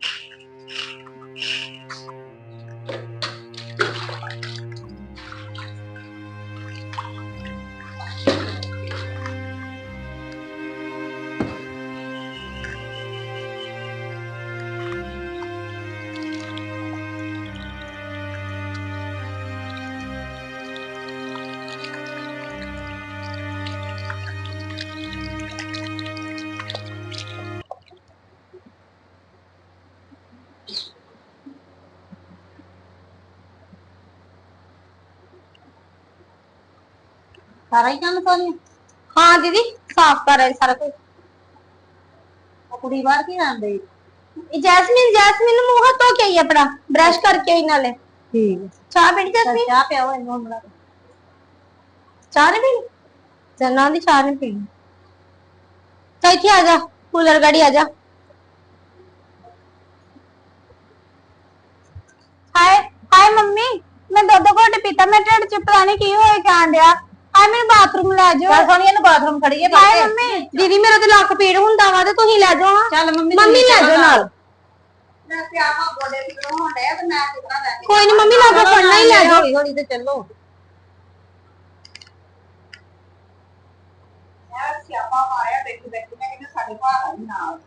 フフフ。ਸਾਰਾ ਹੀ ਕੰਮ ਕਰ ਹਾਂ ਦੀਦੀ ਸਾਫ਼ ਕਰ ਰਹੀ ਸਾਰਾ ਕੁਝ ਉਹ ਕੁੜੀ ਬਾਹਰ ਕੀ ਆਂਦੇ ਇਹ ਜੈਸਮੀਨ ਜੈਸਮੀਨ ਨੂੰ ਮੂੰਹ ਧੋ ਕੇ ਆਈ ਆਪਣਾ ਬ੍ਰਸ਼ ਕਰਕੇ ਆਈ ਨਾਲੇ। ਠੀਕ ਚਾਹ ਪੀਣੀ ਜੈਸਮੀਨ? ਚਾਹ ਪਿਆਓ ਇਹਨੂੰ ਬਣਾ ਚਾਹ ਨਹੀਂ ਪੀਣੀ? ਚੰਨਾ ਦੀ ਚਾਹ ਨਹੀਂ ਪੀਣੀ। ਤਾਂ ਇੱਥੇ ਆ ਜਾ ਕੂਲਰ ਗਾੜੀ ਆ ਜਾ। ਹਾਏ ਹਾਏ ਮੰਮੀ ਮੈਂ ਦੁੱਧ ਘੁੱਟ ਪੀਤਾ ਮੈਂ ਢਿੱਡ ਚ ਪਤਾ ਨਹੀਂ ਕੀ ਹੋਇਆ ਡਿਆ। ਹਾਏ ਮੈਨੂੰ ਬਾਥਰੂਮ ਲੈ ਜਾਓ। ਚੱਲ ਸੋਨੀਆ ਨੂੰ ਬਾਥਰੂਮ ਖੜੀਏ ਹਾਏ ਮੰਮੀ ਦੀਦੀ ਮੇਰਾ ਤੇ ਲੱਕ ਪੀੜ ਹੁੰਦਾ ਵਾ ਤੇ ਤੁਸੀਂ ਲੈ ਜਾਓ ਹਾਂ। ਚੱਲ ਮੰਮੀ ਮੰਮੀ ਲੈ ਜਾਓ ਨਾਲ। ਮੈਂ ਪਿਆਵਾ ਗੋਡੇ ਤੇ ਹੋਣ ਡਿਆ ਤੇ ਮੈਂ ਕਿਤਨਾ ਲੈ ਕੇ ਕੋਈ ਨੀ ਮੰਮੀ ਲਾਗੋ ਫੜਨਾ ਹੀ ਲੈ ਜਾਓ। ਹੌਲੀ ਹੌਲੀ ਤੇ ਚੱਲੋ। ਯਾਰ ਸਿਆਪਾ ਮਾਰਿਆ ਬੈਠੀ ਬੈਠੀ ਮੈਂ ਕਿਹਾ ਸਾਡੇ ਘਰ ਆਈ ਨਾਲ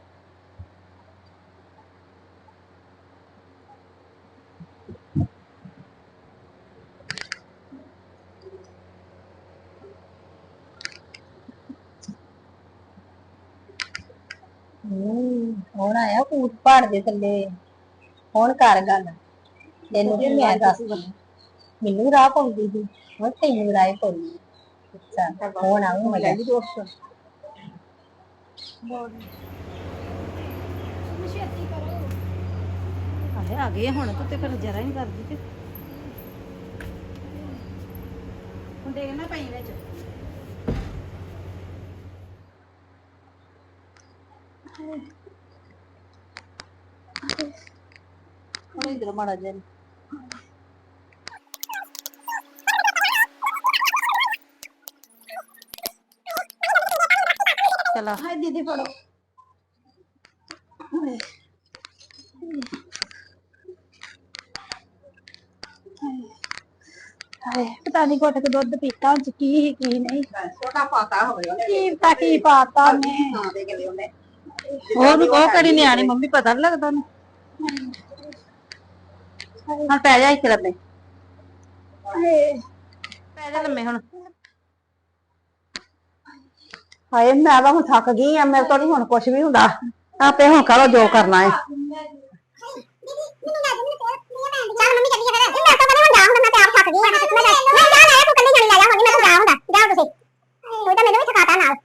ਹੂੰ ਹੁਣ ਆਇਆ ਕੂਟ ਪਹਾੜ ਦੇ ਥੱਲੇ। ਹੁਣ ਕਰ ਗੱਲ। ਤੈਨੂੰ ਕੀ ਮੈਂ ਦੱਸ ਮੈਨੂੰ ਰਾਹ ਪਾਉਂਦੀ ਸੀ। ਹੁਣ ਤੈਨੂੰ ਰਾਹ ਪਾਉਂਦੀ। ਅੱਛਾ ਹੁਣ ਆਉਂ ਮਜ਼ਾ ਆਏ ਆ ਗਏ ਹੁਣ ਤੂੰ ਤੇ ਫਿਰ ਜਰਾ ਹੀ ਨਹੀਂ ਕਰਦੀ ਤੇ। ਹੁਣ ਦੇਖਣਾ ਪਈ ਵਿੱਚ। ਹੁਣ ਇਧਰ ਮਾੜਾ ਜਿਹਾ ਚਲਾ ਹਾਏ ਦੀਦੀ ਫੜੋ ਹਾਏ ਪਤਾ ਨਹੀਂ ਘੁੱਟ ਕੇ ਦੁੱਧ ਪੀਤਾ ਹੁਣ ਕੀ ਸੀ, ਕੀ ਨਹੀਂ ਛੋਟਾ ਪਾਤਾ ਹੋਵੇ ਉਹਨੇ ਕੀ ਪਤਾ ਕੀ ਪਾਤਾ ਉਹਨੇ ਹਾਂ ਦੇ ਕੇ ਉਹਨੇ ਉਹ ਉਹ ਕਿਹੜੀ ਨਿਆਣੀ ਮੰਮੀ ਪਤਾ ਨੀ ਲੱਗਦਾ ਉਹਨੂੰ ਹੁਣ ਪੈ ਜਾ ਇੱਥੇ ਹਾਏ। ਪੈ ਜਾ ਲੰਮੇ ਹੁਣ। ਹਾਏ ਮੈਂ ਤਾਂ ਹੁਣ ਥੱਕ ਗਈ ਆ ਮੇਰੇ ਤੋਂ ਨਹੀਂ ਹੁਣ ਕੁਝ ਵੀ ਹੁੰਦਾ। ਆਪੇ ਹੁਣ ਕਰੋ ਜੋ ਕਰਨਾ ਹੈ ਚੱਲ ਮੰਮੀ ਚੱਲੀਏ ਫਿਰ ਮੈਂ ਜਾ ਮੈਂ ਤੇ ਆਪ ਥੱਕ ਗਈ ਆ ਮੈਂ ਜਾ ਜਾ ਲੈ ਤੂੰ ਕੱਲੀ ਜਾਣੀ ਲੈ ਜਾ ਹੁਣ ਮੈਂ ਤਾਂ ਜਾ ਹੁੰਦਾ ਜਾਓ ਤੁਸੀਂ ਤੂੰ ਤਾਂ ਮੈਨੂੰ ਵੀ ਥਕਾਤਾ ਨਾਲ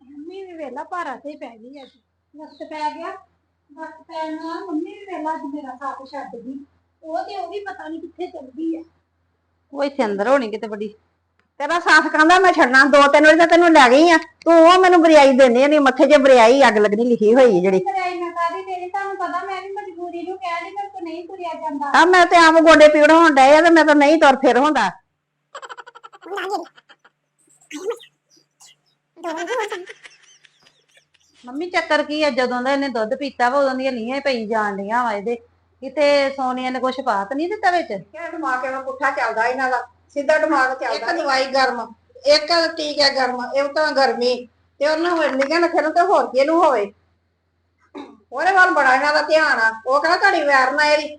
ਮੰਮੀ ਵੀ ਵੇਲਾ ਭਾਰਾ ਤੇ ਹੀ ਪੈ ਗਈ ਅੱਜ। ਵਕਤ ਪੈ ਗਿਆ ਵਕਤ ਪੈਣ ਨਾਲ ਮੰਮੀ ਵੀ ਵੇਲਾ ਅੱਜ ਮੇਰਾ ਸਾਥ ਛੱਡ ਗਈ। ਉਹ ਤੇ ਉਹ ਵੀ ਪਤਾ ਨਹੀਂ ਕਿੱਥੇ ਚਲ ਗਈ ਆ। ਉਹ ਇੱਥੇ ਅੰਦਰ ਹੋਣੀ ਕਿਤੇ ਬੜੀ ਤੇਰਾ ਸਾਥ ਕਹਿੰਦਾ ਮੈਂ ਛੱਡਣਾ? ਦੋ ਤਿੰਨ ਵਾਰੀ ਤਾਂ ਤੈਨੂੰ ਲੈ ਗਈ ਆ। ਤੂੰ ਉਹ ਮੈਨੂੰ ਬਰਿਆਈ ਦੇਣੀ ਨਹੀਂ ਮੱਥੇ 'ਚ ਬਰਿਆਈ ਅੱਗ ਲੱਗਣੀ ਲਿਖੀ ਹੋਈ ਹੈ ਜਿਹੜੀ। ਕਰਾਈ ਮੈਂ ਕਾਦੀ ਤੇਰੀ ਤੁਹਾਨੂੰ ਪਤਾ ਮੈਂ ਵੀ ਮਜਬੂਰੀ ਨੂੰ ਕਹਿ ਲਈ ਪਰ ਨਹੀਂ ਤੁਰਿਆ ਜਾਂਦਾ। ਆ ਮੈਂ ਤੇ ਆਮ ਗੋਡੇ ਪੀੜ ਹੋਣ ਡਏ ਆ ਤੇ ਮੈਂ ਤਾਂ ਨਹੀਂ ਤੁਰ ਫਿਰ ਹੁੰਦਾ। ਮੰਮੀ ਚੱਕਰ ਕੀ ਆ ਜਦੋਂ ਦਾ ਇਹਨੇ ਦੁੱਧ ਪੀਤਾ ਵਾ ਉਦੋਂ ਦੀਆਂ ਲੀਹਾਂ ਹੀ ਪਈ ਜਾਣ ਡੀਆਂ ਵਾ ਇਹਦੇ। ਕਿਤੇ ਸੋਨੀਆ ਨੇ ਕੁਛ ਪਾਤ ਨਹੀਂ ਦਿੱਤਾ ਵਿੱਚ? ਕਿਹੜਾ ਦਿਮਾਗ ਇਹਦਾ ਪੁੱਠਾ ਚੱਲਦਾ ਇਹਨਾਂ ਦਾ? ਸਿੱਧਾ ਦਿਮਾਗ ਚੱਲਦਾ। ਇੱਕ ਦਵਾਈ ਗਰਮ ਇੱਕ ਟੀਕਾ ਗਰਮ ਇਹ ਤਾਂ ਗਰਮੀ। ਤੇ ਉਹਨਾਂ ਹੋਰ ਨਿਗਾਹ ਨੂੰ ਤੇ ਹੋਰ ਕੀ ਨੂੰ ਹੋਵੇ? ਉਹਦੇ ਵੱਲ ਬੜਾ ਇਹਨਾਂ ਦਾ ਧਿਆਨ ਆ। ਉਹ ਕਹਿੰਦਾ ਤੁਹਾਡੀ ਵੈਰ ਨਾ ਇਹਦੀ।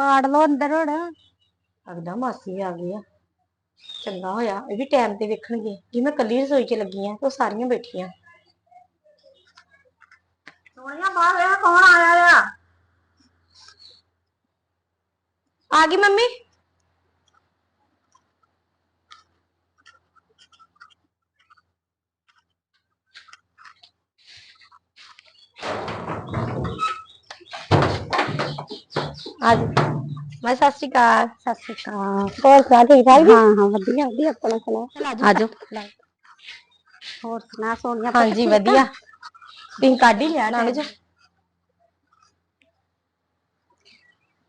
ਵਾੜ ਲੋ ਅੰਦਰ ਹੁਣ। ਲੱਗਦਾ ਮਾਸੀ ਆ ਗਈ ਆ। ਚੰਗਾ ਹੋਇਆ ਇਹ ਵੀ ਟਾਈਮ ਤੇ ਵੇਖਣਗੇ। ਕਿ ਮੈਂ ਕੱਲੀ ਰਸੋਈ 'ਚ ਲੱਗੀ ਆ ਉਹ ਸਾਰੀਆਂ ਬੈਠੀਆਂ। ਸੋਹਣੀਆਂ ਬਾਹਰ ਆ ਕੌਣ ਆਇਆ ਆ। ਆ ਗਈ ਮੰਮੀ? ਅੱਜ ਮੈਂ ਸਤਿ ਸ਼੍ਰੀ ਅਕਾਲ ਸਤਿ ਸ਼੍ਰੀ ਅਕਾਲ ਹੋਰ ਸੁਣਾ ਠੀਕ ਠਾਕ ਜੀ ਹਾਂ ਹਾਂ ਵਧੀਆ ਵਧੀਆ ਆਪਣਾ ਸੁਣਾ ਆਜੋ ਹੋਰ ਸੁਣਾ ਸੋਨੀਆ ਹਾਂਜੀ ਵਧੀਆ ਤੁਸੀਂ ਕੱਢ ਹੀ ਲਿਆ ਨਾਲੇ ਜੋ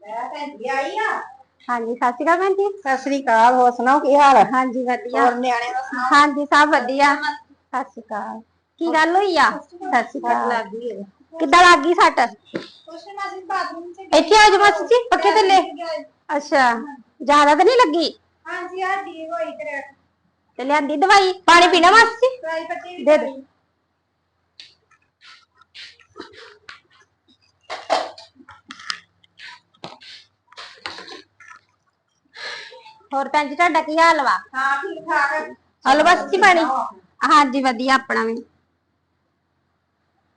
ਮੈਂ ਭੈਣ ਜੀ ਆਈ ਆ ਹਾਂਜੀ ਸਤਿ ਸ਼੍ਰੀ ਅਕਾਲ ਭੈਣ ਜੀ ਸਤਿ ਸ੍ਰੀ ਅਕਾਲ ਹੋਰ ਸੁਣਾਓ ਕੀ ਹਾਲ ਹੈ ਹਾਂਜੀ ਵਧੀਆ ਹੋਰ ਨਿਆਣੇ ਦਾ ਸੁਣਾਓ ਹਾਂਜੀ ਸਭ ਵਧੀਆ ਸਤਿ ਸ਼੍ਰੀ ਅਕਾਲ ਕੀ ਗੱਲ ਹੋਈ ਆ ਸਤਿ ਸ਼੍ਰੀ ਅਕਾਲ ਕਿੱਦਾਂ ਲੱਗ ਗਈ ਸੱਟ? ਕੁਛ ਨਾ ਅਸੀਂ ਬਾਥਰੂਮ ਚ ਇੱਥੇ ਆ ਜਾਓ ਮਾਸੀ ਜੀ ਪੱਖੇ ਥੱਲੇ। ਅੱਛਾ ਜ਼ਿਆਦਾ ਤਾਂ ਨਹੀਂ ਲੱਗੀ? ਹਾਂਜੀ ਆ ਦੀ ਹੋਈ ਤੇ ਤੇ ਲਿਆਂਦੀ ਦਵਾਈ? ਪਾਣੀ ਪੀਣਾ ਮਾਸੀ ਜੀ? ਵੀ ਦੇ ਦੇ। ਹੋਰ ਭੈਣ ਜੀ ਤੁਹਾਡਾ ਕੀ ਹਾਲ ਵਾ? ਹਾਂ ਠੀਕ ਠਾਕ ਹੈ ਹਲੋ ਮਾਸੀ ਜੀ ਪਾਣੀ। ਹਾਂਜੀ ਵਧੀਆ ਆਪਣਾ ਵੀ।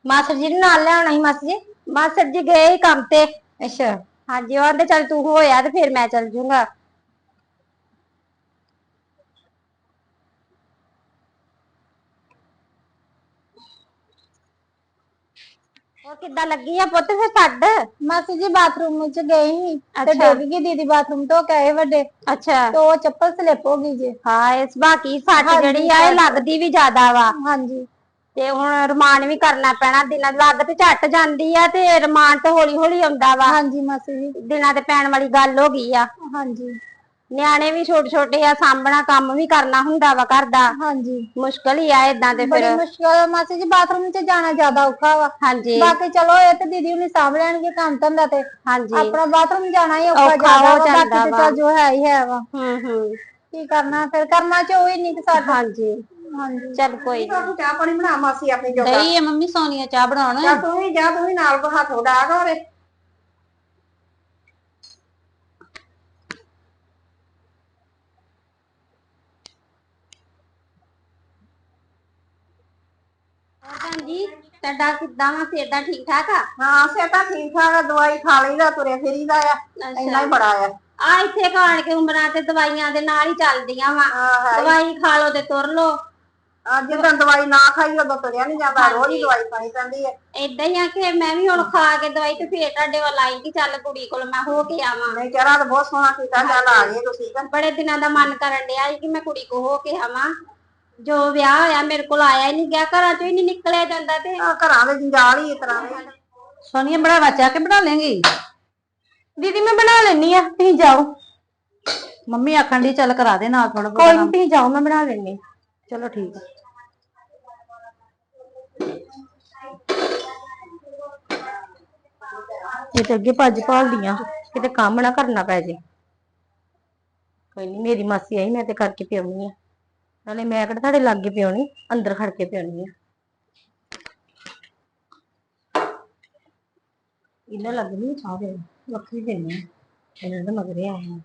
ਮਾਸਟਰ ਜੀ ਨੂੰ ਨਾਲ ਲਿਆਉਣਾ ਸੀ ਮਾਸੀ ਜੀ। ਮਾਸਟਰ ਜੀ ਗਏ ਸੀ ਕੰਮ ਤੇ। ਅੱਛਾ ਹਾਂਜੀ ਉਹ ਆਂਦੇ ਚੱਲ ਤੂੰ ਹੋਇਆ ਤੇ ਫਿਰ ਮੈਂ ਚੱਲ ਜੂੰਗਾ। ਹੋਰ ਕਿੱਦਾਂ ਲੱਗੀ ਆ ਪੁੱਤ ਫਿਰ ਛੱਡ ਮਾਸੀ ਜੀ ਬਾਥਰੂਮ ਵਿੱਚ ਗਏ ਸੀ। ਤੇ ਅੱਛਾ। ਡਿੱਗ ਗਈ ਦੀਦੀ ਬਾਥਰੂਮ ਤੋਂ ਕਹੇ ਵੱਡੇ। ਅੱਛਾ। ਤੇ ਉਹ ਚੱਪਲ ਸਲਿੱਪ ਹੋ ਗਈ ਜੀ। ਹਾਂ ਇਸ ਬਾਕੀ ਸੱਟ ਹਾਂਜੀ, ਜਿਹੜੀ ਆ ਇਹ ਸੱਟ। ਲੱਗਦੀ ਵੀ ਜ਼ਿਆਦਾ ਵਾ। ਹਾਂਜੀ। ਤੇ ਹੁਣ ਰਮਾਨ ਵੀ ਕਰਨਾ ਪੈਣਾ ਦਿਨਾਂ ਲੱਗ ਤੇ ਝੱਟ ਜਾਂਦੀ ਆ ਤੇ ਰਮਾਨ ਤੇ ਹੌਲੀ ਹੌਲੀ ਆਉਂਦਾ ਵਾ। ਹਾਂਜੀ ਮਾਸੀ ਜੀ। ਦਿਨਾਂ ਤੇ ਪੈਣ ਵਾਲੀ ਗੱਲ ਹੋ ਗਈ ਆ। ਹਾਂਜੀ। ਨਿਆਣੇ ਵੀ ਛੋਟੇ ਛੋਟੇ ਆ ਸਾਂਭਣਾ ਕੰਮ ਵੀ ਕਰਨਾ ਹੁੰਦਾ ਵਾ ਘਰ ਦਾ। ਹਾਂਜੀ। ਮੁਸ਼ਕਲ ਹੀ ਆ ਇਦਾਂ ਤੇ ਬੜੀ ਫਿਰ ਮੁਸ਼ਕਲ ਆ ਮਾਸੀ ਜੀ ਬਾਥਰੂਮ 'ਚ ਜਾਣਾ ਜ਼ਿਆਦਾ ਔਖਾ ਵਾ। ਹਾਂਜੀ। ਬਾਕੀ ਚਲੋ ਇਹ ਤੇ ਦੀਦੀ ਹੁਣੀ ਸਾਂਭ ਲੈਣਗੇ ਕੰਮ ਧੰਦਾ ਤੇ। ਹਾਂਜੀ। ਆਪਣਾ ਬਾਥਰੂਮ ਜਾਣਾ ਹੀ ਔਖਾ ਔਖਾ ਜ਼ਿਆਦਾ ਹੋ ਵਾ ਜਾਂਦਾ ਬਾਕੀ ਤੇ ਵਾ। ਜੋ ਹੈ ਹੀ ਹੈ ਵਾ। ਹੂੰ ਹੂੰ। ਕੀ ਕਰਨਾ ਫਿਰ ਕਰਨਾ ਚ ਉਹ ਹੀ ਨਹੀਂ ਕਿ ਸਾਡਾ। ਹਾਂਜੀ। ਹਾਂਜੀ। ਚੱਲ ਕੋਈ ਨੀ। ਤੁਹਾਨੂੰ ਚਾਹ ਪਾਣੀ ਬਣਾ ਮਾਸੀ ਆਪਣੀ ਜੋਗਾ। ਗਈ ਹੈ ਮੰਮੀ ਸੋਨੀਆ ਚਾਹ ਬਣਾਉਣ। ਜਾ ਤੂੰ ਵੀ ਜਾ ਤੂੰ ਵੀ ਨਾਲ ਹੱਥ ਉਡਾ ਘਰੇ ਭੈਣ ਜੀ ਤੁਹਾਡਾ ਕਿੱਦਾਂ ਵਾ ਸਿਰ ਦਾ ਠੀਕ ਠਾਕ ਆ? ਹਾਂ ਸੇ ਤਾਂ ਠੀਕ ਠਾਕ ਆ ਦਵਾਈ ਖਾ ਲਈਦਾ ਤੁਰੇ ਫਿਰੀਦਾ ਆ। ਇੰਨਾ ਹੀ ਬੜਾ ਆ। ਆ ਇੱਥੇ ਖਾਣ ਕੇ ਉਮਰਾਂ ਤੇ ਦਵਾਈਆਂ ਦੇ ਨਾਲ ਹੀ ਚੱਲਦੀਆਂ ਵਾ। ਹਾਂ ਹੈ। ਦਵਾਈ ਖਾ ਲਓ ਤੇ ਤੁਰ ਲਓ। ਅੱਜ ਜਦੋਂ ਦਵਾਈ ਨਾ ਖਾਈ ਉਦੋਂ ਤੁਰਿਆ ਨਹੀਂ ਜਾਂਦਾ ਰੋਜ਼ ਹੀ ਦਵਾਈ ਖਾਣੀ ਪੈਂਦੀ ਹੈ ਏਦਾਂ ਹੀ ਆ ਕਿ ਮੈਂ ਵੀ ਹੁਣ ਖਾ ਕੇ ਦਵਾਈ ਤੇ ਫੇਰ ਤੁਹਾਡੇ ਵੱਲ ਆਈ ਕਿ ਚੱਲ ਕੁੜੀ ਕੋਲ ਮੈਂ ਹੋ ਕੇ ਆਵਾਂ। ਨਹੀਂ ਚਿਹਰਾ ਤਾਂ ਬਹੁਤ ਸੋਹਣਾ ਕੀਤਾ ਚੱਲ ਆ ਗਏ ਤੁਸੀਂ ਤਾਂ। ਬੜੇ ਦਿਨਾਂ ਦਾ ਮਨ ਕਰਨ ਡਿਆ ਸੀ ਕਿ ਮੈਂ ਕੁੜੀ ਕੋ ਹੋ ਕੇ ਆਵਾਂ। ਜੋ ਵਿਆਹ ਹੋਇਆ ਮੇਰੇ ਕੋਲ ਆਇਆ ਹੀ ਨਹੀਂ ਗਿਆ ਘਰਾਂ ਚੋਂ ਹੀ ਨਹੀਂ ਨਿਕਲਿਆ ਜਾਂਦਾ ਤੇ। ਆਹ ਘਰਾਂ ਦੇ ਜੰਜਾਲ ਹੀ ਇਸ ਤਰ੍ਹਾਂ ਦੇ। ਸੋਨੀਆ ਬਣਾਵਾ ਚਾਹ ਕੇ ਬਣਾ ਲੇਂਗੀ? ਦੀਦੀ ਮੈਂ ਬਣਾ ਲੈਣੀ ਆ ਤੁਸੀਂ ਜਾਓ। ਮੰਮੀ ਆਖਣ ਦੀ ਚੱਲ ਕਰਾ ਦੇ ਨਾਲ ਥੋੜਾ ਕੋਈ ਨਹੀਂ ਤੁਸੀਂ ਜਾਓ ਮੈਂ ਬਣਾ ਲੈਣੀ ਚਲੋ ਠੀਕ ਆ। ਇਹ ਤੇ ਅੱਗੇ ਭੱਜ ਭਾਲਦੀਆਂ। ਕਿਤੇ ਕੰਮ ਨਾ ਕਰਨਾ ਪੈ ਜੇ। ਕੋਈ ਨਹੀਂ ਮੇਰੀ ਮਾਸੀ ਆਈ ਮੈਂ ਤੇ ਕਰਕੇ ਪਿਉਣੀ ਆ। ਨਾਲੇ ਮੈਂ ਕਿਹੜਾ ਤੁਹਾਡੇ ਲਾਗੇ ਪਿਉਣੀ ਅੰਦਰ ਖੜ ਕੇ ਪਿਉਣੀ ਆ। ਇਹਨਾਂ ਲੱਗਣੀ ਚਾਹ ਦੇ ਵੱਖਰੀ ਦੇਣੀ ਇਹਨਾਂ ਦੇ ਮਗਰੇ ਆਏ ਆ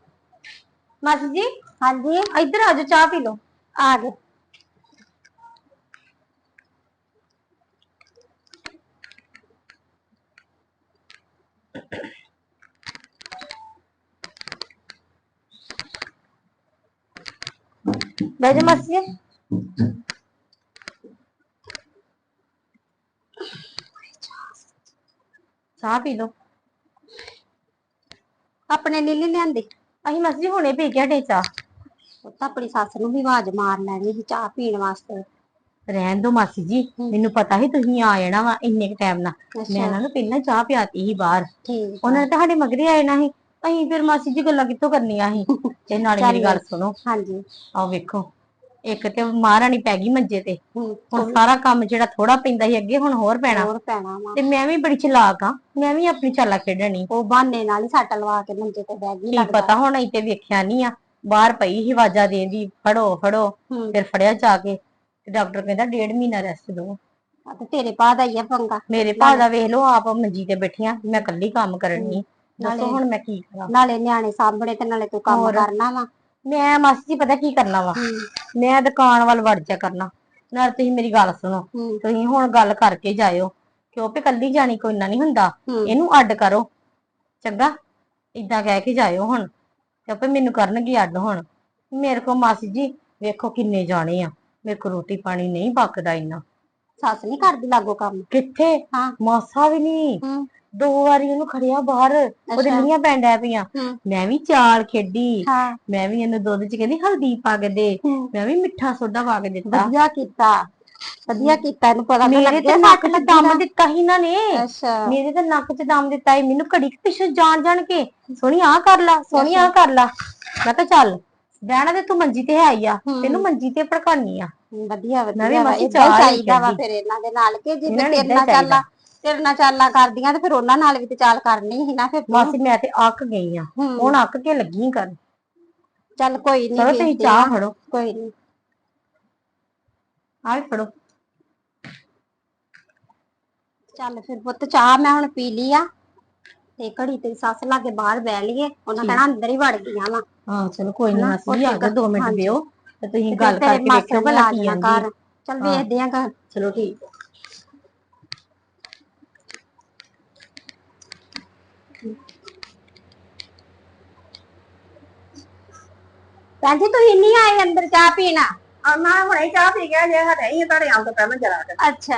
ਮਾਸੀ ਜੀ ਹਾਂਜੀ। ਇੱਧਰ ਆ ਜਾਓ ਚਾਹ ਪੀ ਲਓ। ਆ ਗਏ। ਬਹਿ ਜਾ ਮਾਸੀ ਜੀ ਚਾਹ ਪੀ ਲਓ ਆਪਣੇ ਲਈ ਨੀ ਲਿਆਂਦੀ। ਅਸੀਂ ਮਾਸੀ ਜੀ ਹੁਣੇ ਪੀ ਕੇ ਹਟੇ ਚਾਹ ਉਹ ਤਾਂ ਆਪਣੀ ਸੱਸ ਨੂੰ ਵੀ ਆਵਾਜ਼ ਮਾਰ ਲੈਣੀ ਸੀ ਚਾਹ ਪੀਣ ਵਾਸਤੇ। ਰਹਿਣ ਦੋ ਮਾਸੀ ਜੀ ਮੈਨੂੰ ਪਤਾ ਸੀ ਤੁਸੀਂ ਆ ਜਾਣਾ ਵਾ ਇੰਨੇ ਕ ਟਾਈਮ ਨਾਲ। ਮੈਂ ਇਹਨਾਂ ਨੂੰ ਪਹਿਲਾਂ ਚਾਹ ਪਿਆਤੀ ਸੀ ਬਾਹਰ। ਠੀਕ ਉਹਨਾਂ ਨੇ ਤੁਹਾਡੇ ਮਗਰੇ ਆ ਜਾਣਾ ਸੀ। ਅਸੀਂ ਫਿਰ ਮਾਸੀ ਜੀ ਗੱਲਾਂ ਕਿੱਥੋਂ ਕਰਨੀਆਂ ਸੀ? ਤੇ ਨਾਲੇ ਮੇਰੀ ਗੱਲ ਸੁਣੋ। ਹਾਂਜੀ। ਆਹ ਵੇਖੋ ਇੱਕ ਤੇ ਮਹਾਰਾਣੀ ਪੈ ਗਈ ਮੰਜੇ ਤੇ। ਹੁਣ ਸਾਰਾ ਕੰਮ ਜਿਹੜਾ ਥੋੜਾ ਪੈਂਦਾ ਸੀ ਅੱਗੇ ਹੁਣ ਹੋਰ ਪੈਣਾ। ਹੋਰ ਪੈਣਾ ਵਾ। ਤੇ ਮੈਂ ਵੀ ਬੜੀ ਚਲਾਕ ਆ। ਮੈਂ ਵੀ ਆਪਣੀ ਚਾਲਾ ਖੇਡਣੀ। ਉਹ ਬਹਾਨੇ ਨਾਲ ਹੀ ਸੱਟ ਲਵਾ ਕੇ ਮੰਜੇ ਤੇ ਬਹਿ ਗਈ ਕੀ ਪਤਾ ਹੁਣ ਤੇ ਵੇਖਿਆ ਨਹੀਂ ਆ। ਬਾਹਰ ਪਈ ਸੀ ਆਵਾਜ਼ਾਂ ਦੇਂਦੀ ਫੜੋ ਫੜੋ। ਹੂੰ। ਫਿਰ ਫੜਿਆ ਜਾ ਕੇ। ਤੇ ਡਾਕਟਰ ਕਹਿੰਦਾ ਡੇਢ ਮਹੀਨਾ ਰੈਸਟ ਦਿਓ। ਆ ਤੇ ਤੇਰੇ ਪਾ ਦਾ ਹੀ ਆ ਪੰਗਾ। ਮੇਰੇ ਭਾ ਦਾ ਵੇਖ ਲਓ ਆਪ ਮੰਜੀ ਤੇ ਬੈਠੀਆਂ ਮੈਂ ਇਕੱਲੀ ਕੰਮ ਕਰਨੀ ਦੱਸੋ ਨਾਲੇ- ਹੁਣ ਮੈਂ ਕੀ ਕਰਾਂ? ਨਾਲੇ ਨਿਆਣੇ ਸਾਂਭਣੇ ਤੇ ਨਾਲੇ ਤੂੰ ਕੰਮ। ਕਰਨਾ ਵਾ। ਮੈਂ ਮਾਸੀ ਜੀ ਪਤਾ ਕੀ ਕਰਨਾ ਵਾ? ਮੈਂ ਦੁਕਾਨ ਵੱਲ ਵੜ ਜਾ ਕਰਨਾ। ਨਾਲ ਤੁਸੀਂ ਮੇਰੀ ਗੱਲ ਸੁਣੋ ਹੂੰ। ਤੁਸੀਂ ਹੁਣ ਗੱਲ ਕਰਕੇ ਜਾਇਓ। ਕਿਉਂ ਵੀ ਕੱਲੀ ਜਾਣੀ ਕੋਈ ਨਾ ਨਹੀਂ ਹੁੰਦਾ। ਹੂੰ। ਇਹਨੂੰ ਅੱਡ ਕਰੋ। ਚੰਗਾ? ਇਦਾਂ ਕਹਿ ਕੇ ਜਾਇਓ ਹੁਣ। ਕਿਉਂਕਿ ਮੈਨੂੰ ਕਰਨਗੇ ਅੱਡ ਹੁਣ। ਮੇਰੇ ਕੋ ਮਾਸੀ ਜੀ ਵੇਖੋ ਕਿੰਨੇ ਜਾਣੇ ਆ। ਮੇਰੇ ਕੋ ਰੋਟੀ ਪਾਣੀ ਨਹੀਂ ਪੱਕਦਾ ਇੰਨਾ। ਸੱਸ ਨਹੀਂ ਕਰਦੀ ਲਾਗੋ ਕੰਮ? ਕਿੱਥੇ? ਹਾਂ। ਮਾਸਾ ਵੀ ਨਹੀਂ। ਹੂੰ। ਦੋ ਵਾਰੀ ਉਹਨੂੰ ਖੜਿਆ ਬਾਹਰ ਉਹਦੇ। ਲੀਆਂ ਪੈਣ ਡੈ ਪਈਆਂ। ਹੂੰ। ਮੈਂ ਵੀ ਚਾਲ ਖੇਡੀ। ਹਾਂ। ਮੈਂ ਵੀ ਇਹਨੂੰ ਦੁੱਧ ਚ ਕਹਿੰਦੀ ਹਲਦੀ ਪਾ ਕੇ ਦੇ। ਹੂੰ। ਮੈਂ ਵੀ ਮਿੱਠਾ ਸੋਡਾ ਪਾ ਕੇ ਦਿੱਤਾ। ਵਧੀਆ ਕੀਤਾ। ਵਧੀਆ ਕੀਤਾ ਇਹਨੂੰ ਪਤਾ ਤਾਂ ਮੇਰੇ ਲੱਗਿਆ ਤੇ ਨੱਕ ਚ ਦਮ ਦਿੱਤਾ ਇਹਨਾਂ ਨੇ। ਅੱਛਾ। ਮੇਰੇ ਤੇ ਨੱਕ ਚ ਦਮ ਦਿੱਤਾ ਸੀ ਮੈਨੂੰ ਘੜੀ ਕੁ ਪਿੱਛੇ ਜਾਣ ਜਾਣ ਕੇ ਸੋਹਣੀ ਆ ਕਰ ਲਾ ਸੋਹਣੀ ਆ ਕਰ ਲਾ। ਮੈਂ ਕਿਹਾ ਚੱਲ। ਬਹਿਣਾ ਤੇ ਤੂੰ ਮੰਜੀ ਤੇ ਹੈ ਹੀ ਆ। ਤੈਨੂੰ ਮੰਜੀ ਤੇ ਭੜਕਾਨੀ ਆ। ਵਧੀਆ ਵਧੀਆ ਵਾ ਚਾਹੀਦਾ। ਫਿਰ ਇਹਨਾਂ ਦੇ ਨਾਲ ਕਿ ਜੇ ਤੇਰੇ ਨਾਲ ਚਾਲਾਂ ਤੇਰੇ ਨਾਲ ਚਾਲਾਂ ਕਰਦੀਆਂ ਤੇ ਫਿਰ ਉਹਨਾਂ ਨਾਲ ਵੀ ਤੇ ਚਾਲ ਕਰਨੀ ਸੀ ਨਾ ਫਿਰ। ਮਾਸੀ ਮੈਂ ਤੇ ਅੱਕ ਗਈ ਆ। ਹੁਣ ਅੱਕ ਕੇ ਲੱਗੀ ਕਰ ਚੱਲ ਕੋਈ ਨਹੀਂ ਚਲੋ ਤੁਸੀਂ ਚਾਹ ਫੜੋ। ਕੋਈ ਨਹੀਂ ਆ ਵੀ ਫੜੋ। ਚੱਲ ਫਿਰ ਪੁੱਤ ਚਾਹ ਮੈਂ ਹੁਣ ਪੀ ਲਈ ਆ। ਤੇ ਘੜੀ ਤੇ ਸੱਸ ਲਾਗੇ ਬਾਹਰ ਬਹਿ ਲਈਏ। ਉਹਨਾਂ ਕਹਿਣਾ ਅੰਦਰ ਹੀ ਵੜ ਗਈਆਂ ਵਾ। ਹਾਂ ਚਲੋ ਕੋਈ ਨਹੀਂ ਹਨਾ, ਮਾਸੀ ਜੀ ਆ ਜਾਓ 2 ਮਿੰਟ ਹਾਂਜੀ। ਬਿਓ ਤੇ ਤੁਸੀਂ ਤੇ ਗੱਲ ਤੇਰੇ ਕਰਕੇ ਮਾਸੜ ਵੇਖਿਓ ਬੁਲਾ ਭਲਾ ਕੀ ਦੀਆਂ ਆਂਦੀ ਆ। ਘਰ ਚੱਲ ਹਾਂ। ਵੇਖਦੇ ਆਂ ਘਰ ਚਲੋ ਠੀਕ ਆ। ਭੈਣ ਜੀ ਤੁਸੀਂ ਨਹੀਂ ਆਏ ਅੰਦਰ ਚਾਹ ਪੀਣਾ ਆ ਮੈਂ ਹੁਣੇ ਚਾਹ ਪੀ ਗਿਆ ਜੇ ਹਟੇ ਹੀ ਤੁਹਾਡੇ ਆਉਣ ਤੋਂ ਪਹਿਲਾਂ ਜਰਾ ਅੱਛਾ